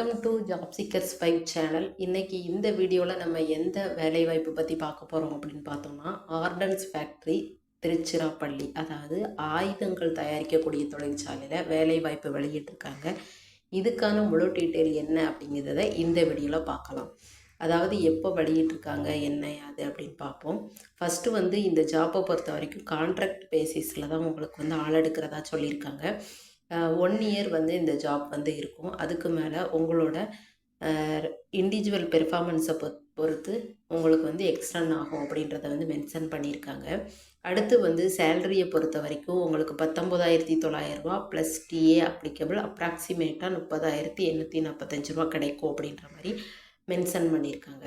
Welcome to job seekers five channel இன்றைக்கி இந்த வீடியோவில் நம்ம எந்த வேலைவாய்ப்பு பற்றி பார்க்க போகிறோம் அப்படின்னு பார்த்தோம்னா ஆர்டன்ஸ் ஃபேக்ட்ரி திருச்சிராப்பள்ளி அதாவது ஆயுதங்கள் தயாரிக்கக்கூடிய தொழிற்சாலையில் வேலைவாய்ப்பு வெளியிட்டிருக்காங்க. இதுக்கான முழு டீட்டெயில் என்ன அப்படிங்கிறத இந்த வீடியோவில் பார்க்கலாம். அதாவது எப்போ வெளியிட்டிருக்காங்க என்ன அது அப்படின்னு பார்ப்போம். ஃபஸ்ட்டு வந்து இந்த ஜாப்பை பொறுத்த வரைக்கும் கான்ட்ராக்ட் பேசிஸில் தான் உங்களுக்கு வந்து ஆள் எடுக்கிறதா சொல்லியிருக்காங்க. ஒன் இயர் வந்து இந்த ஜாப் வந்து இருக்கும். அதுக்கு மேலே உங்களோட இண்டிவிஜுவல் பெர்ஃபார்மன்ஸை பொ பொறுத்து உங்களுக்கு வந்து எக்ஸ்டன் ஆகும் அப்படின்றத வந்து மென்ஷன் பண்ணியிருக்காங்க. அடுத்து வந்து சேலரியை பொறுத்த வரைக்கும் உங்களுக்கு பத்தொம்போதாயிரத்தி தொள்ளாயிரரூபா ப்ளஸ் டிஏ அப்ளிகபிள் அப்ராக்சிமேட்டாக முப்பதாயிரத்தி எண்ணூற்றி நாற்பத்தஞ்சு ரூபா கிடைக்கும் அப்படின்ற மாதிரி மென்ஷன் பண்ணியிருக்காங்க.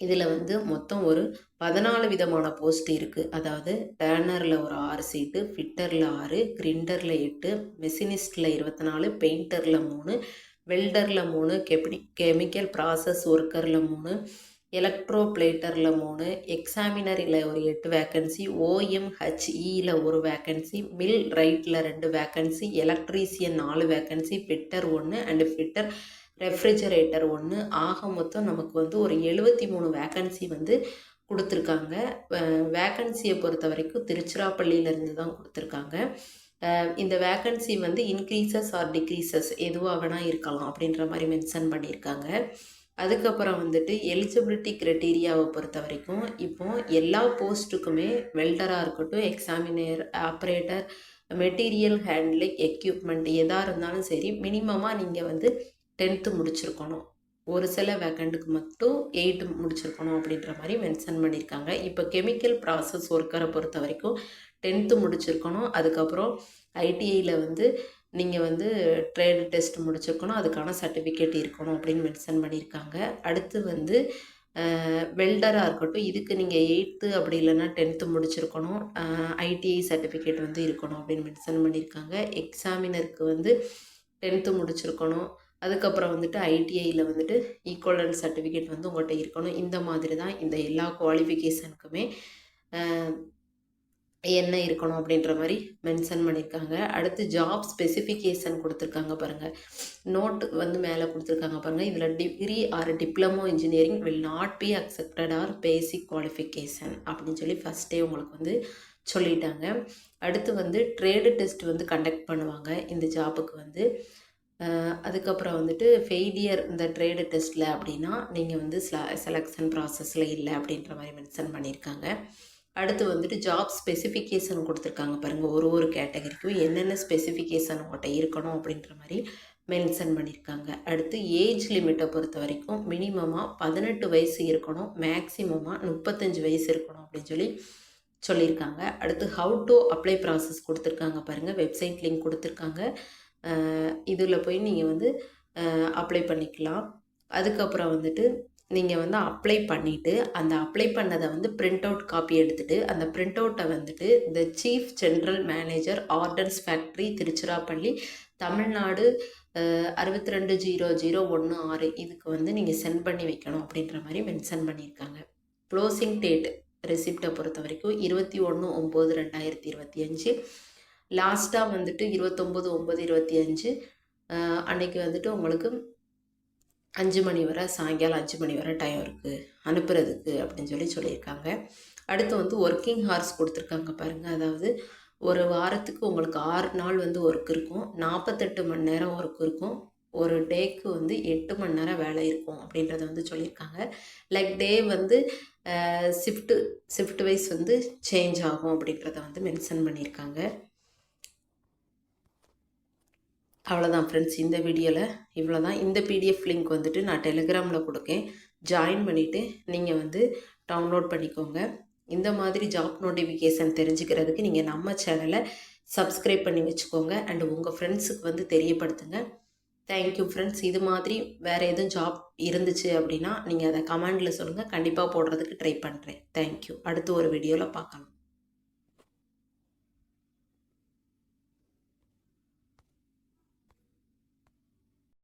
இதில் வந்து மொத்தம் ஒரு பதினாலு விதமான போஸ்ட் இருக்குது அதாவது டேர்னரில் ஒரு ஆறு சீட்டு ஃபிட்டரில் ஆறு கிரிண்டரில் எட்டு மெஷினிஸ்டில் இருபத்தி நாலு பெயிண்டரில் மூணு வெல்டரில் மூணு கெப்டி கெமிக்கல் ப்ராசஸ் ஒர்க்கரில் மூணு எலக்ட்ரோ பிளேட்டரில் மூணு எக்ஸாமினரில் ஒரு எட்டு வேக்கன்சி ஓஎம்ஹெச்இயில் ஒரு வேக்கன்சி மில் ரைட்டில் ரெண்டு வேக்கன்சி எலக்ட்ரீசியன் நாலு வேக்கன்சி ஃபிட்டர் ஒன்று அண்டு ஃபிட்டர் ரெஃப்ரிஜரேட்டர் ஒன்று ஆக மொத்தம் நமக்கு வந்து ஒரு எழுபத்தி மூணு வேக்கன்சி வந்து கொடுத்துருக்காங்க. வேக்கன்சியை பொறுத்த வரைக்கும் திருச்சிராப்பள்ளியிலேருந்து தான் கொடுத்துருக்காங்க. இந்த வேக்கன்சி வந்து இன்க்ரீசஸ் ஆர் டிக்ரீசஸ் எதுவாக வேணால் இருக்கலாம் அப்படின்ற மாதிரி மென்ஷன் பண்ணியிருக்காங்க. அதுக்கப்புறம் வந்துட்டு எலிஜிபிலிட்டி க்ரைட்டீரியாவை பொறுத்த வரைக்கும் இப்போ எல்லா போஸ்ட்டுக்குமே வெல்டராக இருக்கட்டும் examiner operator material handling equipment எதாக இருந்தாலும் சரி மினிமமாக நீங்கள் வந்து டென்த்து முடிச்சிருக்கணும். ஒரு சில வேக்கண்ட்டுக்கு மட்டும் எயித்து முடிச்சிருக்கணும் அப்படின்ற மாதிரி மென்ஷன் பண்ணியிருக்காங்க. இப்போ கெமிக்கல் ப்ராசஸ் ஒர்க்கரை பொறுத்த வரைக்கும் டென்த்து முடிச்சிருக்கணும். அதுக்கப்புறம் ஐடிஐயில் வந்து நீங்கள் வந்து ட்ரேடு டெஸ்ட் முடிச்சிருக்கணும். அதுக்கான சர்டிஃபிகேட் இருக்கணும் அப்படின்னு மென்ஷன் பண்ணியிருக்காங்க. அடுத்து வந்து வெல்டராக இருக்கட்டும் இதுக்கு நீங்கள் எயித்து அப்படி இல்லைன்னா டென்த்து முடிச்சிருக்கணும். ஐடிஐ சர்டிஃபிகேட் வந்து இருக்கணும் அப்படின்னு மென்ஷன் பண்ணியிருக்காங்க. எக்ஸாமினருக்கு வந்து டென்த்து முடிச்சிருக்கணும். அதுக்கப்புறம் வந்துட்டு ஐடிஐயில் வந்துட்டு ஈக்குவலன் சர்டிஃபிகேட் வந்து உங்கள்கிட்ட இருக்கணும். இந்த மாதிரி தான் இந்த எல்லா குவாலிஃபிகேஷனுக்குமே என்ன இருக்கணும் அப்படின்ற மாதிரி மென்ஷன் பண்ணியிருக்காங்க. அடுத்து ஜாப் ஸ்பெசிஃபிகேஷன் கொடுத்துருக்காங்க பாருங்கள் நோட் வந்து மேலே கொடுத்துருக்காங்க பாருங்கள் இதில் degree or diploma engineering will not be accepted or basic qualification அப்படின்னு சொல்லி ஃபஸ்ட்டே உங்களுக்கு வந்து சொல்லிட்டாங்க. அடுத்து வந்து ட்ரேடு டெஸ்ட் வந்து கண்டக்ட் பண்ணுவாங்க. இந்த ஜாப்புக்கு வந்து அதுக்கப்புறம் வந்துட்டு ஃபெயிலியர் இந்த ட்ரேடு டெஸ்ட்டில் அப்படின்னா நீங்கள் வந்து செலெக்ஷன் ப்ராசஸில் இல்லை அப்படின்ற மாதிரி மென்ஷன் பண்ணியிருக்காங்க அடுத்து வந்துட்டு ஜாப் ஸ்பெசிஃபிகேஷன் கொடுத்துருக்காங்க பாருங்கள் ஒரு ஒரு கேட்டகரிக்கும் என்னென்ன ஸ்பெசிஃபிகேஷன் உங்கள்கிட்ட இருக்கணும் அப்படின்ற மாதிரி மென்ஷன் பண்ணியிருக்காங்க அடுத்து ஏஜ் லிமிட்டை பொறுத்த வரைக்கும் மினிமமாக பதினெட்டு வயசு இருக்கணும் மேக்ஸிமமாக முப்பத்தஞ்சு வயசு இருக்கணும் அப்படின்னு சொல்லி சொல்லியிருக்காங்க அடுத்து ஹவு டு அப்ளை ப்ராசஸ் கொடுத்துருக்காங்க பாருங்கள் வெப்சைட் லிங்க் கொடுத்துருக்காங்க. இதில் போய் நீங்கள் வந்து அப்ளை பண்ணிக்கலாம். அதுக்கப்புறம் வந்துட்டு நீங்கள் வந்து அப்ளை பண்ணிவிட்டு அந்த அப்ளை பண்ணதை வந்து பிரிண்ட் அவுட் காப்பி எடுத்துகிட்டு அந்த பிரிண்ட் அவுட்டை வந்துட்டு the chief general manager orders factory Tiruchirappalli Tamil Nadu அறுபத்தி ரெண்டு ஜீரோ ஜீரோ ஒன்று ஆறு இதுக்கு வந்து நீங்கள் சென்ட் பண்ணி வைக்கணும் அப்படின்ற மாதிரி மென்ஷன் பண்ணியிருக்காங்க. க்ளோசிங் டேட் ரெசிப்டை பொறுத்த வரைக்கும் இருபத்தி ஒன்று ஒம்பது ரெண்டாயிரத்தி இருபத்தி அஞ்சு. லாஸ்ட்டாக வந்துட்டு இருபத்தொம்போது ஒம்பது இருபத்தி அஞ்சு. அன்னைக்கு வந்துட்டு உங்களுக்கு அஞ்சு மணி வரை சாயங்காலம் அஞ்சு மணி வரை டைம் இருக்குது அனுப்புறதுக்கு அப்படின்னு சொல்லி சொல்லியிருக்காங்க. அடுத்து வந்து ஒர்க்கிங் ஹார்ஸ் கொடுத்துருக்காங்க பாருங்கள் அதாவது ஒரு வாரத்துக்கு உங்களுக்கு ஆறு நாள் வந்து ஒர்க் இருக்கும். நாற்பத்தெட்டு மணி நேரம் ஒர்க் இருக்கும். ஒரு டேக்கு வந்து எட்டு மணி நேரம் வேலை இருக்கும் அப்படின்றத வந்து சொல்லியிருக்காங்க. லைக் டே வந்து ஷிஃப்ட்டு ஷிஃப்ட் வைஸ் வந்து சேஞ்ச் ஆகும் அப்படின்றத வந்து மென்ஷன் பண்ணியிருக்காங்க. அவ்வளோதான் ஃப்ரெண்ட்ஸ் இந்த வீடியோவில் இவ்வளோ தான் இந்த பிடிஎஃப் லிங்க் வந்துட்டு நான் டெலிகிராமில் கொடுக்கேன். ஜாயின் பண்ணிவிட்டு நீங்கள் வந்து டவுன்லோட் பண்ணிக்கோங்க. இந்த மாதிரி ஜாப் நோட்டிஃபிகேஷன் தெரிஞ்சுக்கிறதுக்கு நீங்கள் நம்ம சேனலை சப்ஸ்கிரைப் பண்ணி வச்சுக்கோங்க. அண்டு உங்கள் ஃப்ரெண்ட்ஸுக்கு வந்து தெரியப்படுத்துங்க. தேங்க்யூ ஃப்ரெண்ட்ஸ் இது மாதிரி வேறு எதுவும் ஜாப் இருந்துச்சு அப்படின்னா நீங்கள் அதை கமெண்டில் சொல்லுங்கள் கண்டிப்பாக போடுறதுக்கு ட்ரை பண்ணுறேன் தேங்க்யூ அடுத்து ஒரு வீடியோவில் பார்க்கலாம்.